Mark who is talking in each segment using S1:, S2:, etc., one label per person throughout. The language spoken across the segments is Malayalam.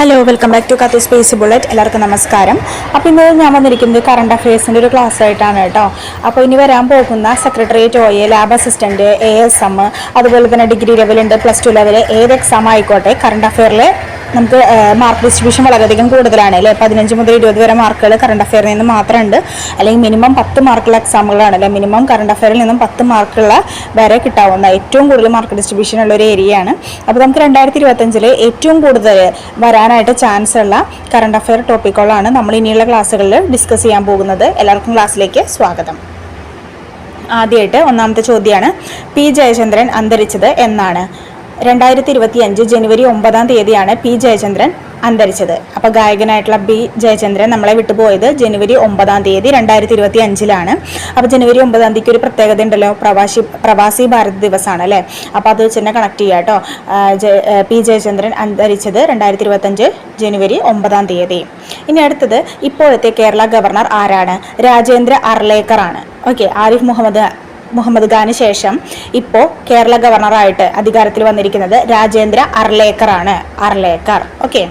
S1: ഹലോ വെൽക്കം ബാക്ക് ടു കത്തി സ്പേസ് ബുള്ളറ്റ് എല്ലാവർക്കും നമസ്കാരം. അപ്പോൾ ഇന്ന് ഞാൻ വന്നിരിക്കുന്നത് കറണ്ട് അഫയേഴ്സിന്റെ ഒരു ക്ലാസ് ആയിട്ടാണ് കേട്ടോ. അപ്പോൾ ഇനി വരാൻ പോകുന്ന secretariat A lab assistant A S M അതുപോലെ തന്നെ ഡിഗ്രി ലെവലുണ്ട് പ്ലസ് ടു ലെവൽ ഏത് എക്സാം ആയിക്കോട്ടെ കറണ്ട് അഫെയറിൽ നമുക്ക് മാർക്ക് ഡിസ്ട്രിബ്യൂഷൻ വളരെയധികം കൂടുതലാണ്. അല്ലേ? പതിനഞ്ച് മുതൽ ഇരുപത് വരെ മാർക്കുകൾ കറണ്ട് അഫെയറിൽ നിന്ന് മാത്രമുണ്ട്. അല്ലെങ്കിൽ മിനിമം പത്ത് മാർക്കുള്ള എക്സാമുകളാണ് അല്ലെ? മിനിമം കറണ്ട് അഫെയറിൽ നിന്നും പത്ത് മാർക്കുള്ള വരെ കിട്ടാവുന്ന ഏറ്റവും കൂടുതൽ മാർക്ക് ഡിസ്ട്രിബ്യൂഷൻ ഉള്ള ഒരു ഏരിയയാണ് അപ്പോൾ നമുക്ക് രണ്ടായിരത്തി ഇരുപത്തഞ്ചിൽ ഏറ്റവും കൂടുതൽ വരാനായിട്ട് ചാൻസ് ഉള്ള കറണ്ട് അഫെയർ ടോപ്പിക്കുകളാണ് നമ്മൾ ഇനിയുള്ള ക്ലാസ്സുകളിൽ ഡിസ്കസ് ചെയ്യാൻ പോകുന്നത്. എല്ലാവർക്കും ക്ലാസ്സിലേക്ക് സ്വാഗതം. ആദ്യമായിട്ട് ഒന്നാമത്തെ ചോദ്യമാണ് പി ജയചന്ദ്രൻ അന്തരിച്ചത് എന്നാണ്. രണ്ടായിരത്തി ഇരുപത്തി അഞ്ച് ജനുവരി ഒമ്പതാം തീയതിയാണ് പി ജയചന്ദ്രൻ അന്തരിച്ചത്. അപ്പൊ ഗായകനായിട്ടുള്ള ബി ജയചന്ദ്രൻ നമ്മളെ വിട്ടുപോയത് ജനുവരി ഒമ്പതാം തീയതി രണ്ടായിരത്തി ഇരുപത്തി അഞ്ചിലാണ് അപ്പൊ ജനുവരി ഒമ്പതാം തീയതിക്ക് ഒരു പ്രത്യേകത ഉണ്ടല്ലോ പ്രവാസി പ്രവാസി ഭാരത് ദിവസമാണ് അല്ലേ? അപ്പൊ അത് വെച്ച് തന്നെ കണക്ട് ചെയ്യാം കേട്ടോ പി ജയചന്ദ്രൻ അന്തരിച്ചത് രണ്ടായിരത്തി ഇരുപത്തഞ്ച് ജനുവരി ഒമ്പതാം തീയതി. ഇനി അടുത്തത് ഇപ്പോഴത്തെ കേരള ഗവർണർ ആരാണ്? രാജേന്ദ്ര അർലേക്കർ ആണ് ഓക്കെ ആരിഫ് മുഹമ്മദ് മുഹമ്മദ് ഖാന് ശേഷം ഇപ്പോൾ കേരള ഗവർണറായിട്ട് അധികാരത്തിൽ വന്നിരിക്കുന്നത് രാജേന്ദ്ര അർലേക്കർ ആണ് അർലേക്കർ. ഓക്കെ.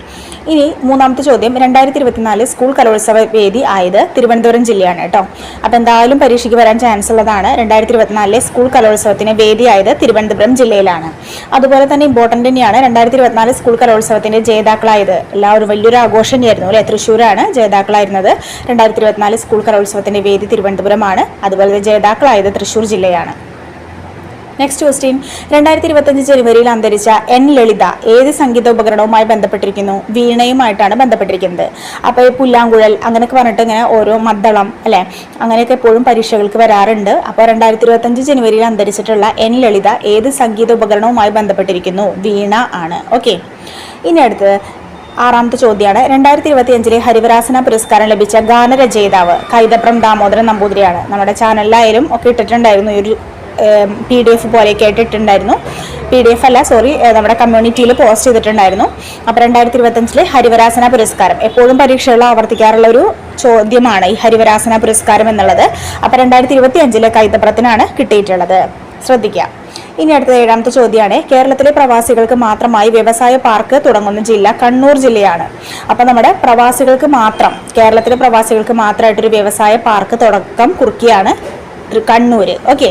S1: ഇനി മൂന്നാമത്തെ ചോദ്യം. രണ്ടായിരത്തി ഇരുപത്തിനാല് സ്കൂൾ കലോത്സവ വേദി ആയത് തിരുവനന്തപുരം ജില്ലയാണ് കേട്ടോ. അപ്പോൾ എന്തായാലും പരീക്ഷയ്ക്ക് വരാൻ ചാൻസ് ഉള്ളതാണ്. രണ്ടായിരത്തി ഇരുപത്തിനാലിലെ സ്കൂൾ കലോത്സവത്തിന് വേദിയായത് തിരുവനന്തപുരം ജില്ലയിലാണ്. അതുപോലെ തന്നെ ഇമ്പോർട്ടന്റ് തന്നെയാണ് രണ്ടായിരത്തി ഇരുപത്തിനാല് സ്കൂൾ കലോത്സവത്തിന്റെ ജേതാക്കളായത്. എല്ലാവരും വലിയൊരു ആഘോഷം തന്നെയായിരുന്നു അല്ലേ? തൃശ്ശൂരാണ് ജേതാക്കളായിരുന്നത്. രണ്ടായിരത്തി ഇരുപത്തിനാല് സ്കൂൾ കലോത്സവത്തിന്റെ വേദി തിരുവനന്തപുരമാണ്. അതുപോലെ ജേതാക്കളായത് തൃശ്ശൂർ ജില്ലയാണ്. നെക്സ്റ്റ് ക്വസ്റ്റ്യൻ രണ്ടായിരത്തി ഇരുപത്തഞ്ച് ജനുവരിയിൽ അന്തരിച്ച എൻ ലളിത ഏത് സംഗീത ഉപകരണവുമായി ബന്ധപ്പെട്ടിരിക്കുന്നു? വീണയുമായിട്ടാണ് ബന്ധപ്പെട്ടിരിക്കുന്നത്. അപ്പോൾ ഈ പുല്ലാങ്കുഴൽ അങ്ങനെയൊക്കെ പറഞ്ഞിട്ട് ഇങ്ങനെ ഓരോ മദ്ദളം അല്ലേ? അങ്ങനെയൊക്കെ എപ്പോഴും പരീക്ഷകൾക്ക് വരാറുണ്ട്. അപ്പോൾ രണ്ടായിരത്തി ഇരുപത്തഞ്ച് ജനുവരിയിൽ അന്തരിച്ചിട്ടുള്ള എൻ ലളിത ഏത് സംഗീത ഉപകരണവുമായി ബന്ധപ്പെട്ടിരിക്കുന്നു? വീണ ആണ്. ഓക്കെ ഇനി അടുത്ത് ആറാമത്തെ ചോദ്യമാണ് രണ്ടായിരത്തി ഇരുപത്തി അഞ്ചിലെ ഹരിവരാസന പുരസ്കാരം ലഭിച്ച ഗാനരചയിതാവ് കൈതപ്രം ദാമോദരൻ നമ്പൂതിരിയാണ്. നമ്മുടെ ചാനലിലായാലും ഒക്കെ ഇട്ടിട്ടുണ്ടായിരുന്നു. ഈ ഒരു പി ഡി എഫ് പോലെയൊക്കെ ആയിട്ട് ഇട്ടിട്ടുണ്ടായിരുന്നു പി ഡി എഫ് അല്ല സോറി നമ്മുടെ കമ്മ്യൂണിറ്റിയിൽ പോസ്റ്റ് ചെയ്തിട്ടുണ്ടായിരുന്നു. അപ്പോൾ രണ്ടായിരത്തി ഇരുപത്തഞ്ചിലെ ഹരിവരാസന പുരസ്കാരം. എപ്പോഴും പരീക്ഷകളിൽ ആവർത്തിക്കാറുള്ള ഒരു ചോദ്യമാണ് ഈ ഹരിവരാസന പുരസ്കാരം എന്നുള്ളത്. അപ്പോൾ രണ്ടായിരത്തി ഇരുപത്തി അഞ്ചിലെ കൈത്തപ്പുറത്തിനാണ് കിട്ടിയിട്ടുള്ളത്. ശ്രദ്ധിക്കുക ഇനി അടുത്ത ഏഴാമത്തെ ചോദ്യമാണ്. കേരളത്തിലെ പ്രവാസികൾക്ക് മാത്രമായി വ്യവസായ പാർക്ക് തുടങ്ങുന്ന ജില്ല കണ്ണൂർ ജില്ലയാണ്. അപ്പം നമ്മുടെ പ്രവാസികൾക്ക് മാത്രം കേരളത്തിലെ പ്രവാസികൾക്ക് മാത്രമായിട്ടൊരു വ്യവസായ പാർക്ക് തുടക്കം കുറുക്കിയാണ് കണ്ണൂർ ഓക്കെ?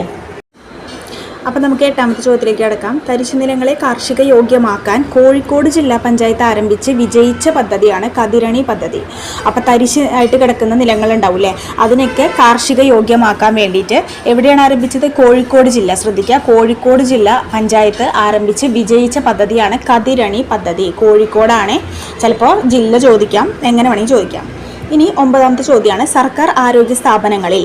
S1: അപ്പം നമുക്ക് എട്ടാമത്തെ ചോദ്യത്തിലേക്ക് അടക്കാം തരിശു നിലങ്ങളെ കാർഷിക യോഗ്യമാക്കാൻ കോഴിക്കോട് ജില്ലാ പഞ്ചായത്ത് ആരംഭിച്ച് വിജയിച്ച പദ്ധതിയാണ് കതിരണി പദ്ധതി. അപ്പം തരിശ് ആയിട്ട് കിടക്കുന്ന നിലങ്ങളുണ്ടാവും അല്ലേ അതിനൊക്കെ കാർഷിക യോഗ്യമാക്കാൻ വേണ്ടിയിട്ട് എവിടെയാണ് ആരംഭിച്ചത്? കോഴിക്കോട് ജില്ല. ശ്രദ്ധിക്കുക കോഴിക്കോട് ജില്ല പഞ്ചായത്ത് ആരംഭിച്ച് വിജയിച്ച പദ്ധതിയാണ് കതിരണി പദ്ധതി. കോഴിക്കോടാണ്. ചിലപ്പോൾ ജില്ല ചോദിക്കാം. എങ്ങനെ വേണമെങ്കിൽ ചോദിക്കാം. ഇനി ഒമ്പതാമത്തെ ചോദ്യമാണ്. സർക്കാർ ആരോഗ്യ സ്ഥാപനങ്ങളിൽ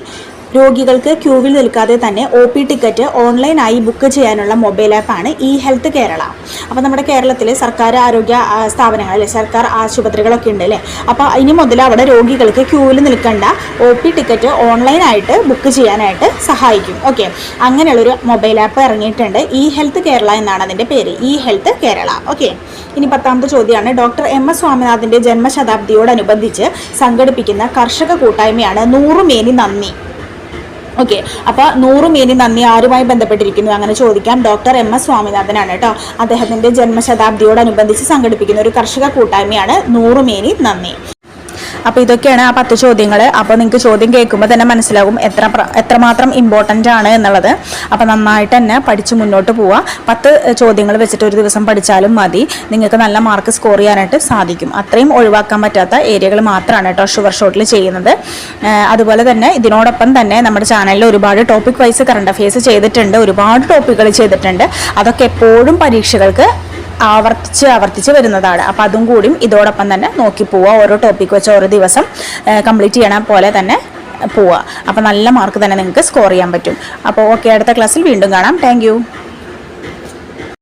S1: രോഗികൾക്ക് ക്യൂവിൽ നിൽക്കാതെ തന്നെ ഒ പി ടിക്കറ്റ് ഓൺലൈനായി ബുക്ക് ചെയ്യാനുള്ള മൊബൈൽ ആപ്പാണ് ഇ ഹെൽത്ത് കേരള അപ്പോൾ നമ്മുടെ കേരളത്തിലെ സർക്കാർ ആരോഗ്യ സ്ഥാപനങ്ങൾ അല്ലെ സർക്കാർ ആശുപത്രികളൊക്കെ ഉണ്ട് അല്ലേ? അപ്പോൾ ഇനി മുതൽ അവിടെ രോഗികൾക്ക് ക്യൂവിൽ നിൽക്കേണ്ട ഒ പി ടിക്കറ്റ് ഓൺലൈനായിട്ട് ബുക്ക് ചെയ്യാനായിട്ട് സഹായിക്കും. ഓക്കെ അങ്ങനെയുള്ളൊരു മൊബൈൽ ആപ്പ് ഇറങ്ങിയിട്ടുണ്ട് ഇ ഹെൽത്ത് കേരള എന്നാണ് അതിന്റെ പേര്. ഇ ഹെൽത്ത് കേരള ഓക്കെ ഇനി പത്താമത്തെ ചോദ്യമാണ്. ഡോക്ടർ എം എസ് സ്വാമിനാഥന്റെ ജന്മശതാബ്ദിയോടനുബന്ധിച്ച് സംഘടിപ്പിക്കുന്ന കർഷക കൂട്ടായ്മയാണ് നൂറുമേനി നന്ദി. ഓക്കെ അപ്പോൾ നൂറ് മീനി നന്ദി. ആരുമായി ബന്ധപ്പെട്ടിരിക്കുന്നു? അങ്ങനെ ചോദിക്കാം. ഡോക്ടർ എം എസ് സ്വാമിനാഥനാണ് കേട്ടോ. അദ്ദേഹത്തിന്റെ ജന്മശതാബ്ദിയോടനുബന്ധിച്ച് സംഘടിപ്പിക്കുന്ന ഒരു കർഷക കൂട്ടായ്മയാണ് നൂറ് മീനി നന്ദി. അപ്പോൾ ഇതൊക്കെയാണ് ആ പത്ത് ചോദ്യങ്ങൾ അപ്പോൾ നിങ്ങൾക്ക് ചോദ്യം കേൾക്കുമ്പോൾ തന്നെ മനസ്സിലാകും എത്ര എത്രമാത്രം ഇമ്പോർട്ടന്റ് ആണ് എന്നുള്ളത്. അപ്പോൾ നന്നായിട്ട് തന്നെ പഠിച്ച് മുന്നോട്ട് പോവുക പത്ത് ചോദ്യങ്ങൾ വെച്ചിട്ട് ഒരു ദിവസം പഠിച്ചാലും മതി. നിങ്ങൾക്ക് നല്ല മാർക്ക് സ്കോർ ചെയ്യാനായിട്ട് സാധിക്കും. അത്രയും ഒഴിവാക്കാൻ പറ്റാത്ത ഏരിയകൾ മാത്രമാണ് കേട്ടോ ഷുവർ ഷോട്ടിൽ ചെയ്യുന്നത്. അതുപോലെ തന്നെ ഇതിനോടൊപ്പം തന്നെ നമ്മുടെ ചാനലിൽ ഒരുപാട് ടോപ്പിക് വൈസ് കറണ്ട് അഫയേഴ്സ് ചെയ്തിട്ടുണ്ട്. ഒരുപാട് ടോപ്പിക്കുകൾ ചെയ്തിട്ടുണ്ട്. അതൊക്കെ എപ്പോഴും പരീക്ഷകൾക്ക് ആവർത്തിച്ച് ആവർത്തിച്ച് വരുന്നതാണ്. അപ്പോൾ അതും കൂടിയും ഇതോടൊപ്പം തന്നെ നോക്കി പോവുക. ഓരോ ടോപ്പിക് വെച്ച് ഓരോ ദിവസം കംപ്ലീറ്റ് ചെയ്യണ പോലെ തന്നെ പോവുക. അപ്പോൾ നല്ല മാർക്ക് തന്നെ നിങ്ങൾക്ക് സ്കോർ ചെയ്യാൻ പറ്റും. അപ്പോൾ ഓക്കെ അടുത്ത ക്ലാസ്സിൽ വീണ്ടും കാണാം. താങ്ക്